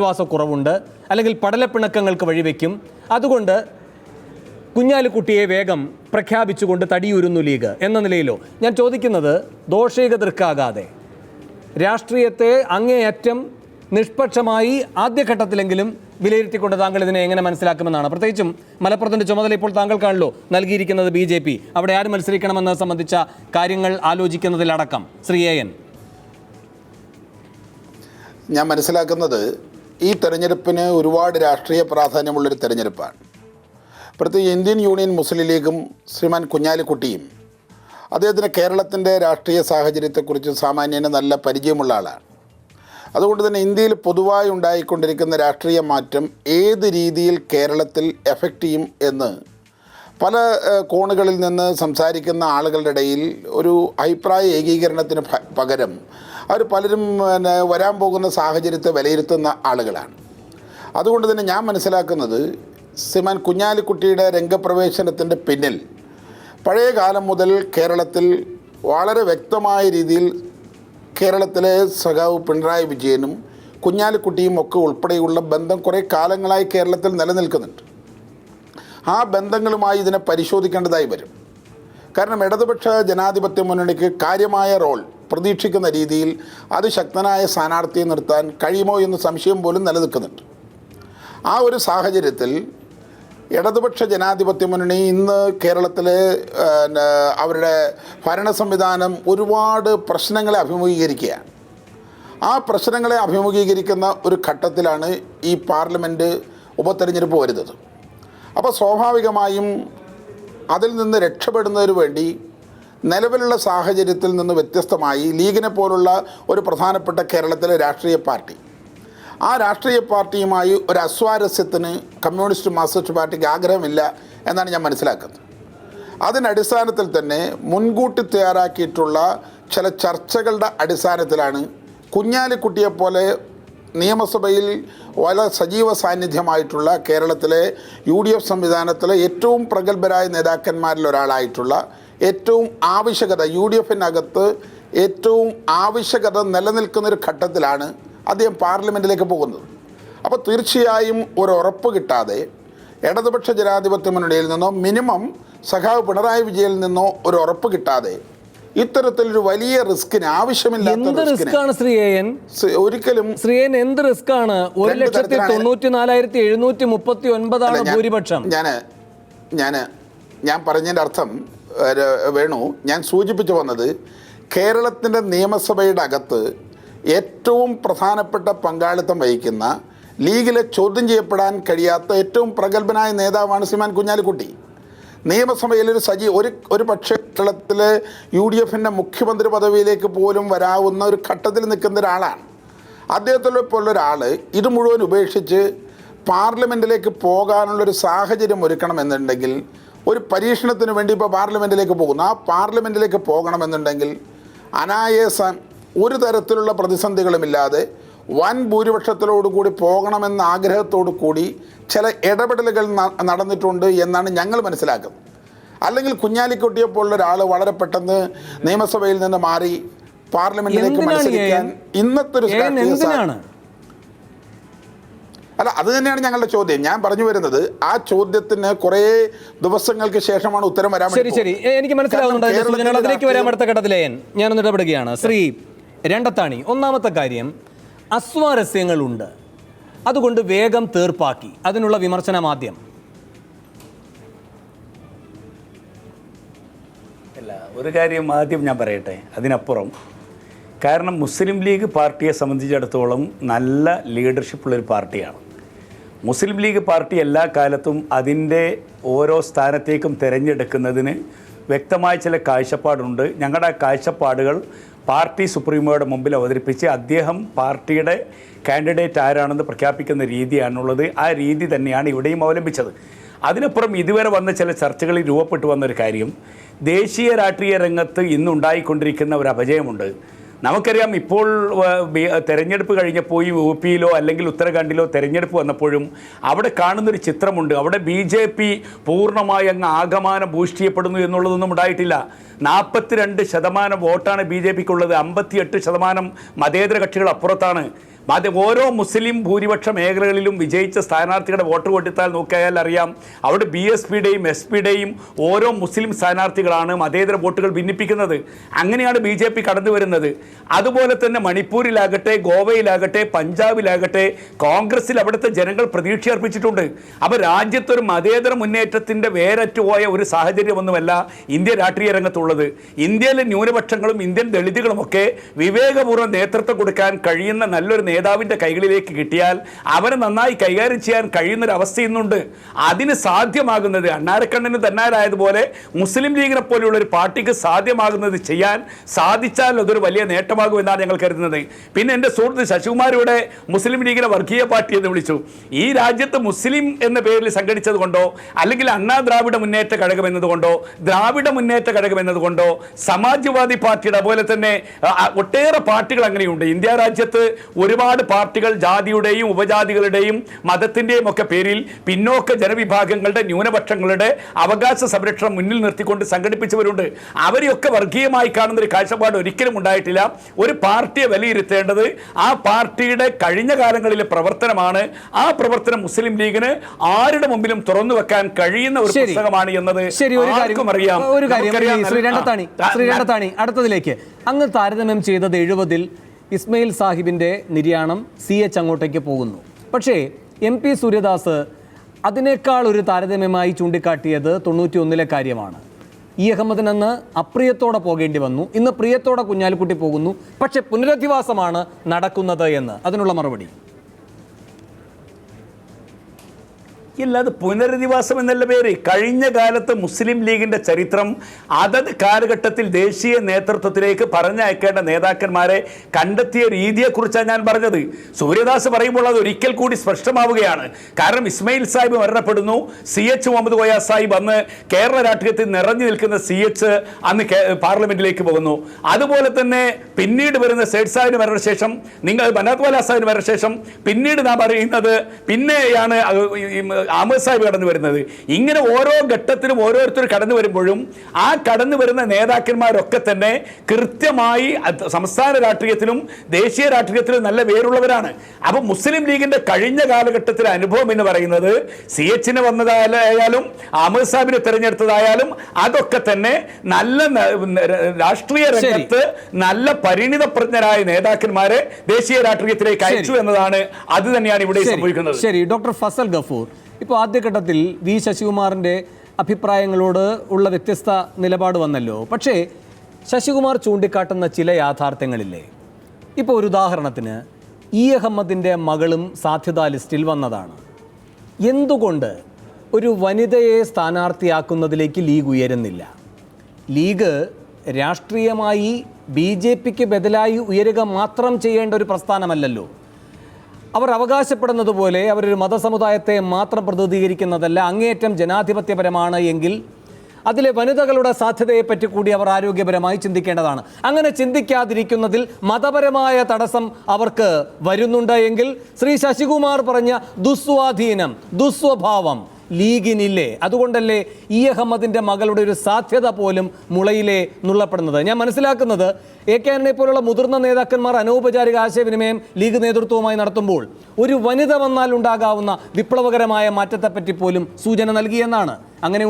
വിശ്വാസക്കുറവുണ്ട് അല്ലെങ്കിൽ പടലപ്പിണക്കങ്ങൾക്ക് വഴിവെക്കും. അതുകൊണ്ട് കുഞ്ഞാലിക്കുട്ടിയെ വേഗം പ്രഖ്യാപിച്ചുകൊണ്ട് തടിയൂരുന്നു ലീഗ് എന്ന നിലയിലോ. ഞാൻ ചോദിക്കുന്നത് ദോഷീകതൃക്കാകാതെ രാഷ്ട്രീയത്തെ അങ്ങേയറ്റം നിഷ്പക്ഷമായി ആദ്യഘട്ടത്തിലെങ്കിലും വിലയിരുത്തിക്കൊണ്ട് താങ്കൾ ഇതിനെ എങ്ങനെ മനസ്സിലാക്കുമെന്നാണ്. പ്രത്യേകിച്ചും മലപ്പുറത്തിന്റെ ചുമതല ഇപ്പോൾ താങ്കൾക്കാണല്ലോ നൽകിയിരിക്കുന്നത് ബി ജെ പി. അവിടെ ആര് മത്സരിക്കണമെന്നത് സംബന്ധിച്ച കാര്യങ്ങൾ ആലോചിക്കുന്നതിലടക്കം. Shri A N. ഞാൻ മനസ്സിലാക്കുന്നത് ഈ തെരഞ്ഞെടുപ്പിന് ഒരുപാട് രാഷ്ട്രീയ പ്രാധാന്യമുള്ളൊരു തെരഞ്ഞെടുപ്പാണ്. പ്രത്യേകിച്ച് ഇന്ത്യൻ യൂണിയൻ മുസ്ലിം ലീഗും ശ്രീമാൻ കുഞ്ഞാലിക്കുട്ടിയും അദ്ദേഹത്തിന് കേരളത്തിന്റെ രാഷ്ട്രീയ സാഹചര്യത്തെക്കുറിച്ച് സാമാന്യന് നല്ല പരിചയമുള്ള ആളാണ്. അതുകൊണ്ട് തന്നെ ഇന്ത്യയിൽ പൊതുവായി ഉണ്ടായിക്കൊണ്ടിരിക്കുന്ന രാഷ്ട്രീയ മാറ്റം ഏത് രീതിയിൽ കേരളത്തിൽ എഫക്റ്റ് ചെയ്യും എന്ന് പല കോണുകളിൽ നിന്ന് സംസാരിക്കുന്ന ആളുകളുടെ ഇടയിൽ ഒരു അഭിപ്രായ ഏകീകരണത്തിന് പകരം അവർ പലരും പിന്നെ വരാൻ പോകുന്ന സാഹചര്യത്തെ വിലയിരുത്തുന്ന ആളുകളാണ്. അതുകൊണ്ട് തന്നെ ഞാൻ മനസ്സിലാക്കുന്നത് ശ്രീമാൻ കുഞ്ഞാലിക്കുട്ടിയുടെ രംഗപ്രവേശനത്തിന്റെ പിന്നിൽ പഴയ കാലം മുതൽ കേരളത്തിൽ വളരെ വ്യക്തമായ രീതിയിൽ കേരളത്തിലെ സഖാവ് പിണറായി വിജയനും കുഞ്ഞാലിക്കുട്ടിയും ഒക്കെ ഉൾപ്പെടെയുള്ള ബന്ധം കുറേ കാലങ്ങളായി കേരളത്തിൽ നിലനിൽക്കുന്നുണ്ട്. ആ ബന്ധങ്ങളുമായി ഇതിനെ പരിശോധിക്കേണ്ടതായി വരും. കാരണം ഇടതുപക്ഷ ജനാധിപത്യ മുന്നണിക്ക് കാര്യമായ റോൾ പ്രതീക്ഷിക്കുന്ന രീതിയിൽ അതിശക്തനായ സ്ഥാനാർത്ഥിയെ നിർത്താൻ കഴിയുമോ എന്ന് സംശയം പോലും നിലനിൽക്കുന്നുണ്ട്. ആ ഒരു സാഹചര്യത്തിൽ ഇടതുപക്ഷ ജനാധിപത്യ മുന്നണി ഇന്ന് കേരളത്തിലെ അവരുടെ ഭരണ സംവിധാനം ഒരുപാട് പ്രശ്നങ്ങളെ അഭിമുഖീകരിക്കുകയാണ്. ആ പ്രശ്നങ്ങളെ അഭിമുഖീകരിക്കുന്ന ഒരു ഘട്ടത്തിലാണ് ഈ പാർലമെന്റ് ഉപതെരഞ്ഞെടുപ്പ് വരുന്നത്. അപ്പോൾ സ്വാഭാവികമായും അതിൽ നിന്ന് രക്ഷപ്പെടുന്നതിന് വേണ്ടി നിലവിലുള്ള സാഹചര്യത്തിൽ നിന്ന് വ്യത്യസ്തമായി ലീഗിനെ പോലുള്ള ഒരു പ്രധാനപ്പെട്ട കേരളത്തിലെ രാഷ്ട്രീയ പാർട്ടി. ആ രാഷ്ട്രീയ പാർട്ടിയുമായി ഒരു അസ്വാരസ്യത്തിന് കമ്മ്യൂണിസ്റ്റ് മാർക്സിസ്റ്റ് പാർട്ടിക്ക് ആഗ്രഹമില്ല എന്നാണ് ഞാൻ മനസ്സിലാക്കുന്നത്. അതിനടിസ്ഥാനത്തിൽ തന്നെ മുൻകൂട്ടി തയ്യാറാക്കിയിട്ടുള്ള ചില ചർച്ചകളുടെ അടിസ്ഥാനത്തിലാണ് കുഞ്ഞാലിക്കുട്ടിയെപ്പോലെ നിയമസഭയിൽ വളരെ സജീവ സാന്നിധ്യമായിട്ടുള്ള കേരളത്തിലെ യു ഡി എഫ് സംവിധാനത്തിലെ ഏറ്റവും പ്രഗത്ഭരായ നേതാക്കന്മാരിൽ ഒരാളായിട്ടുള്ള ഏറ്റവും ആവശ്യകത യു ഡി എഫിനകത്ത് ഏറ്റവും ആവശ്യകത നിലനിൽക്കുന്നൊരു ഘട്ടത്തിലാണ് അദ്ദേഹം പാർലമെന്റിലേക്ക് പോകുന്നത്. അപ്പോൾ തീർച്ചയായും ഒരു ഉറപ്പ് കിട്ടാതെ ഇടതുപക്ഷ ജനാധിപത്യ മുന്നണിയിൽ നിന്നോ മിനിമം സഖാവ് പിണറായി വിജയനിൽ നിന്നോ ഒരു ഉറപ്പ് കിട്ടാതെ ഇത്തരത്തിലൊരു വലിയ റിസ്കിന് ആവശ്യമില്ലാത്ത എന്ത് റിസ്കിന് റിസ്ക് ആണ് ശ്രീ എ എൻ? ഒരിക്കലും ശ്രീയൻ എന്ത് റിസ്ക് ആണ് ഒരു ലക്ഷത്തി തൊണ്ണൂറ്റി നാലായിരത്തി എഴുന്നൂറ്റി മുപ്പത്തി ഒൻപതാണ് ഞാൻ- ഭൂരിപക്ഷം. ഞാൻ ഞാൻ ഞാൻ പറഞ്ഞതിന്റെ അർത്ഥം വേണു. ഞാൻ സൂചിപ്പിച്ചു വന്നത് കേരളത്തിന്റെ നിയമസഭയുടെ അകത്ത് ഏറ്റവും പ്രധാനപ്പെട്ട പങ്കാളിത്തം വഹിക്കുന്ന ലീഗിലെ ചോദ്യം ചെയ്യപ്പെടാൻ കഴിയാത്ത ഏറ്റവും പ്രഗത്ഭനായ നേതാവാണ് ശ്രീമാൻ കുഞ്ഞാലിക്കുട്ടി. നിയമസഭയിൽ ഒരു സജീവ ഒരു ഒരു പക്ഷേ കേരളത്തിലെ യു ഡി എഫിന്റെ മുഖ്യമന്ത്രി പദവിയിലേക്ക് പോലും വരാവുന്ന ഒരു ഘട്ടത്തിൽ നിൽക്കുന്ന ഒരാളാണ്. അദ്ദേഹത്തിലെ പോലുള്ള ഒരാൾ ഇത് മുഴുവൻ ഉപേക്ഷിച്ച് പാർലമെന്റിലേക്ക് പോകാനുള്ളൊരു സാഹചര്യം ഒരുക്കണമെന്നുണ്ടെങ്കിൽ ഒരു പരീക്ഷണത്തിന് വേണ്ടി ഇപ്പോൾ പാർലമെന്റിലേക്ക് പോകുന്നു ആ പാർലമെന്റിലേക്ക് പോകണമെന്നുണ്ടെങ്കിൽ അനായാസം ഒരു തരത്തിലുള്ള പ്രതിസന്ധികളുമില്ലാതെ വൻ ഭൂരിപക്ഷത്തിലോടുകൂടി പോകണമെന്ന ആഗ്രഹത്തോടു കൂടി ചില ഇടപെടലുകൾ നടന്നിട്ടുണ്ട് എന്നാണ് ഞങ്ങൾ മനസ്സിലാക്കുന്നത് അല്ലെങ്കിൽ കുഞ്ഞാലിക്കുട്ടിയെ പോലുള്ള ഒരാൾ വളരെ പെട്ടെന്ന് നിയമസഭയിൽ നിന്ന് മാറി പാർലമെന്റിലേക്ക് മത്സരിക്കാൻ? ഇന്നത്തെ ഒരു അല്ല അത് തന്നെയാണ് ഞങ്ങളുടെ ചോദ്യം. ഞാൻ പറഞ്ഞു വരുന്നത് ആ ചോദ്യത്തിന് കുറെ ദിവസങ്ങൾക്ക് ശേഷമാണ് ഉത്തരം വരാൻ ശരി വേണ്ടി ശരി എനിക്ക് മനസ്സിലാവുന്നുണ്ട് അതിലേക്ക് വരാൻ അടുത്ത ഘട്ടത്തിലെ എൻ. ഞാനൊന്ന് ഇടപെടുകയാണ്. ശ്രീ രണ്ടത്താണി ഒന്നാമത്തെ കാര്യം അസ്വാരസ്യങ്ങളുണ്ട്. അതുകൊണ്ട് വേഗം തീർപ്പാക്കി. അതിനുള്ള വിമർശനം ആദ്യം അല്ല ഒരു കാര്യം ആദ്യം ഞാൻ പറയട്ടെ അതിനപ്പുറം. കാരണം മുസ്ലിം ലീഗ് പാർട്ടിയെ സംബന്ധിച്ചിടത്തോളം നല്ല ലീഡർഷിപ്പുള്ളൊരു പാർട്ടിയാണ്. മുസ്ലിം ലീഗ് പാർട്ടി എല്ലാ കാലത്തും അതിന്റെ ഓരോ സ്ഥാനത്തേക്കും തിരഞ്ഞെടുക്കുന്നതിന് വ്യക്തമായ ചില കാഴ്ചപ്പാടുണ്ട്. ഞങ്ങളുടെ കാഴ്ചപ്പാടുകൾ പാർട്ടി സുപ്രീമോയുടെ മുമ്പിൽ അവതരിപ്പിച്ച് അദ്ദേഹം പാർട്ടിയുടെ കാൻഡിഡേറ്റ് ആരാണെന്ന് പ്രഖ്യാപിക്കുന്ന രീതിയാണുള്ളത്. ആ രീതി തന്നെയാണ് ഇവിടെയും അവലംബിച്ചത്. അതിനപ്പുറം ഇതുവരെ വന്ന ചില ചർച്ചകളിൽ രൂപപ്പെട്ടു വന്നൊരു കാര്യം ദേശീയ രാഷ്ട്രീയ രംഗത്ത് ഇന്നുണ്ടായിക്കൊണ്ടിരിക്കുന്ന ഒരു അപജയമുണ്ട്. നമുക്കറിയാം ഇപ്പോൾ തെരഞ്ഞെടുപ്പ് കഴിഞ്ഞപ്പോൾ യു പിയിലോ അല്ലെങ്കിൽ ഉത്തരാഖണ്ഡിലോ തെരഞ്ഞെടുപ്പ് വന്നപ്പോഴും അവിടെ കാണുന്നൊരു ചിത്രമുണ്ട്. അവിടെ ബി ജെ പി പൂർണമായി അങ്ങ് ആകമാനം ബൂസ്റ്റ് എന്നുള്ളതൊന്നും ഉണ്ടായിട്ടില്ല. നാൽപ്പത്തിരണ്ട് ശതമാനം വോട്ടാണ് ബി ജെ പിക്കുള്ളത്. അമ്പത്തിയെട്ട് ശതമാനം മതേതര കക്ഷികൾ അപ്പുറത്താണ്. അത് ഓരോ മുസ്ലിം ഭൂരിപക്ഷ മേഖലകളിലും വിജയിച്ച സ്ഥാനാർത്ഥികളുടെ വോട്ട് കൊടുത്താൽ നോക്കിയാൽ അറിയാം. അവിടെ ബി എസ് പിയുടെയും എസ് പിയുടെയും ഓരോ മുസ്ലിം സ്ഥാനാർത്ഥികളാണ് മതേതര വോട്ടുകൾ ഭിന്നിപ്പിക്കുന്നത്. അങ്ങനെയാണ് ബി ജെ പി കടന്നു വരുന്നത്. അതുപോലെ തന്നെ മണിപ്പൂരിലാകട്ടെ ഗോവയിലാകട്ടെ പഞ്ചാബിലാകട്ടെ കോൺഗ്രസിൽ അവിടുത്തെ ജനങ്ങൾ പ്രതീക്ഷ അർപ്പിച്ചിട്ടുണ്ട്. അപ്പോൾ രാജ്യത്തൊരു മതേതര മുന്നേറ്റത്തിന്റെ വേരറ്റുപോയ ഒരു സാഹചര്യമൊന്നുമല്ല ഇന്ത്യ രാഷ്ട്രീയ രംഗത്തുള്ളത്. ഇന്ത്യയിലെ ന്യൂനപക്ഷങ്ങളും ഇന്ത്യൻ ദളിതുകളുമൊക്കെ വിവേകപൂർവം നേതൃത്വം കൊടുക്കാൻ കഴിയുന്ന നല്ലൊരു നേതാവിന്റെ കൈകളിലേക്ക് കിട്ടിയാൽ അവരെ നന്നായി കൈകാര്യം ചെയ്യാൻ കഴിയുന്നൊരവസ്ഥ ഇന്നുണ്ട് അതിന് സാധ്യമാകുന്നത് അണ്ണാരക്കണ്ണന് തന്നാലായതുപോലെ മുസ്ലിം ലീഗിനെ പോലെയുള്ള ഒരു പാർട്ടിക്ക് സാധ്യമാകുന്നത് ചെയ്യാൻ സാധിച്ചാൽ അതൊരു വലിയ നേട്ടമാകും എന്നാണ് ഞങ്ങൾ കരുതുന്നത്. പിന്നെ എന്റെ സുഹൃത്ത് ശശികുമാരിയുടെ മുസ്ലിം ലീഗിനെ വർഗീയ പാർട്ടി എന്ന് വിളിച്ചു. ഈ രാജ്യത്ത് മുസ്ലിം എന്ന പേരിൽ സംഘടിച്ചത് കൊണ്ടോ അല്ലെങ്കിൽ അണ്ണാ ദ്രാവിഡ മുന്നേറ്റ കഴകം എന്നതുകൊണ്ടോ ദ്രാവിഡ മുന്നേറ്റ കഴകം എന്നതുകൊണ്ടോ സമാജ്വാദി പാർട്ടിയുടെ അതുപോലെ തന്നെ ഒട്ടേറെ പാർട്ടികൾ അങ്ങനെയുണ്ട്. ഇന്ത്യ രാജ്യത്ത് ഒരുപാട് പാർട്ടികൾ ജാതിയുടെയും ഉപജാതികളുടെയും മതത്തിന്റെയും ഒക്കെ പേരിൽ പിന്നോക്ക ജനവിഭാഗങ്ങളുടെ ന്യൂനപക്ഷങ്ങളുടെ അവകാശ സംരക്ഷണം മുന്നിൽ നിർത്തിക്കൊണ്ട് സംഘടിപ്പിച്ചവരുണ്ട്. അവരെയൊക്കെ വർഗീയമായി കാണുന്ന ഒരു കാഴ്ചപ്പാട് ഒരിക്കലും ഉണ്ടായിട്ടില്ല. ഒരു പാർട്ടിയെ വിലയിരുത്തേണ്ടത് ആ പാർട്ടിയുടെ കഴിഞ്ഞ കാലങ്ങളിലെ പ്രവർത്തനമാണ്. ആ പ്രവർത്തനം മുസ്ലിം ലീഗിന് ആരുടെ മുമ്പിലും തുറന്നു വെക്കാൻ കഴിയുന്ന ഒരു. പുസ്തകമാണ് എന്നത് ആർക്കും അറിയാം. ഒരു കാര്യം ശ്രീ രണ്ടത്താണി ശ്രീ രണ്ടത്താണി അടുത്തതിലേക്ക്. അങ്ങ് താരതമ്യം ചെയ്തത് എഴുപതിൽ ഇസ്മയിൽ സാഹിബിന്റെ നിര്യാണം സി എച്ച് അങ്ങോട്ടേക്ക് പോകുന്നു. പക്ഷേ എം പി സൂര്യദാസ് അതിനേക്കാൾ ഒരു താരതമ്യമായി ചൂണ്ടിക്കാട്ടിയത് തൊണ്ണൂറ്റി ഒന്നിലെ കാര്യമാണ് ഇ അഹമ്മദിനെന്ന് അപ്രിയത്തോടെ പോകേണ്ടി വന്നു. ഇന്ന് പ്രിയത്തോടെ കുഞ്ഞാലിക്കുട്ടി പോകുന്നു. പക്ഷേ പുനരധിവാസമാണ് നടക്കുന്നത് എന്ന്. അതിനുള്ള മറുപടി. ഇല്ല അത് പുനരധിവാസം എന്നല്ല പേര്. കഴിഞ്ഞ കാലത്ത് മുസ്ലിം ലീഗിന്റെ ചരിത്രം അതത് കാലഘട്ടത്തിൽ ദേശീയ നേതൃത്വത്തിലേക്ക് പറഞ്ഞയക്കേണ്ട നേതാക്കന്മാരെ കണ്ടെത്തിയ രീതിയെക്കുറിച്ചാണ് ഞാൻ പറഞ്ഞത്. സൂര്യദാസ് പറയുമ്പോൾ അത് ഒരിക്കൽ കൂടി സ്പഷ്ടമാവുകയാണ്. കാരണം ഇസ്മയിൽ സാഹിബ് മരണപ്പെടുന്നു. സി എച്ച് മുഹമ്മദ് കോയ സാഹിബ് അന്ന് കേരള രാഷ്ട്രീയത്തിൽ നിറഞ്ഞു നിൽക്കുന്ന സി എച്ച് അന്ന് പാർലമെന്റിലേക്ക് പോകുന്നു. അതുപോലെ തന്നെ പിന്നീട് വരുന്ന സേഡ് സാഹിബിന് മരണശേഷം നിങ്ങൾ ബനാത് ബനാത്വാല സാഹിബിന് മരണശേഷം പിന്നീട് നാം പറയുന്നത് പിന്നെയാണ് അഹമ്മദ് സാഹിബ് കടന്നു വരുന്നത്. ഇങ്ങനെ ഓരോ ഘട്ടത്തിലും ഓരോരുത്തർ കടന്നു വരുമ്പോഴും ആ കടന്നു വരുന്ന നേതാക്കന്മാരൊക്കെ തന്നെ കൃത്യമായി സംസ്ഥാന രാഷ്ട്രീയത്തിലും ദേശീയ രാഷ്ട്രീയത്തിലും നല്ല വേരുള്ളവരാണ്. അപ്പം മുസ്ലിം ലീഗിന്റെ കഴിഞ്ഞ കാലഘട്ടത്തിലെ അനുഭവം എന്ന് പറയുന്നത് സി എച്ചിന് വന്നതായാലും അഹമ്മദ് സാഹിബിനെ തിരഞ്ഞെടുത്തതായാലും അതൊക്കെ തന്നെ നല്ല രാഷ്ട്രീയ രംഗത്ത് നല്ല പരിണിതപ്രജ്ഞരായ നേതാക്കന്മാരെ ദേശീയ രാഷ്ട്രീയത്തിലേക്ക് അയച്ചു. എന്നതാണ് അത് തന്നെയാണ് ഇവിടെ സംഭവിക്കുന്നത്. ശരി. ഡോക്ടർ ഫസൽ ഗഫൂർ ഇപ്പോൾ ആദ്യഘട്ടത്തിൽ വി ശശികുമാറിന്റെ അഭിപ്രായങ്ങളോട് ഉള്ള വ്യത്യസ്ത നിലപാട് വന്നല്ലോ. പക്ഷേ ശശികുമാർ ചൂണ്ടിക്കാട്ടുന്ന ചില യാഥാർത്ഥ്യങ്ങളില്ലേ? ഇപ്പോൾ ഒരു ഉദാഹരണത്തിന് ഇ. അഹമ്മദിന്റെ മകളും സാധ്യതാ ലിസ്റ്റിൽ വന്നതാണ്. എന്തുകൊണ്ട് ഒരു വനിതയെ സ്ഥാനാർത്ഥിയാക്കുന്നതിലേക്ക് ലീഗ് ഉയരുന്നില്ല? ലീഗ് രാഷ്ട്രീയമായി ബി ജെ പിക്ക് ബദലായി ഉയരുക മാത്രം ചെയ്യേണ്ട ഒരു പ്രസ്ഥാനമല്ലല്ലോ. അവർ അവകാശപ്പെടുന്നത് പോലെ അവരൊരു മതസമുദായത്തെ മാത്രം പ്രതിനിധീകരിക്കുന്നതല്ല അങ്ങേയറ്റം ജനാധിപത്യപരമാണ് എങ്കിൽ അതിലെ വനിതകളുടെ സാധ്യതയെപ്പറ്റി കൂടി അവർ ആരോഗ്യപരമായി ചിന്തിക്കേണ്ടതാണ്. അങ്ങനെ ചിന്തിക്കാതിരിക്കുന്നതിൽ മതപരമായ തടസ്സം അവർക്ക് വരുന്നുണ്ട് എങ്കിൽ ശ്രീ ശശികുമാർ പറഞ്ഞ ദുസ്വാധീനം ദുസ്വഭാവം ലീഗിനില്ലേ? അതുകൊണ്ടല്ലേ ഇ അഹമ്മദിന്റെ മകളുടെ ഒരു സാധ്യത പോലും മുളയിലെ നുള്ളപ്പെടുന്നത്. ഞാൻ മനസ്സിലാക്കുന്നത് എ കെ ആന്റണിയെ പോലുള്ള മുതിർന്ന നേതാക്കന്മാർ അനൗപചാരിക ആശയവിനിമയം ലീഗ് നേതൃത്വവുമായി നടത്തുമ്പോൾ ഒരു വനിത വന്നാൽ ഉണ്ടാകാവുന്ന വിപ്ലവകരമായ മാറ്റത്തെപ്പറ്റി പോലും സൂചന നൽകിയെന്നാണ്. അങ്ങനെ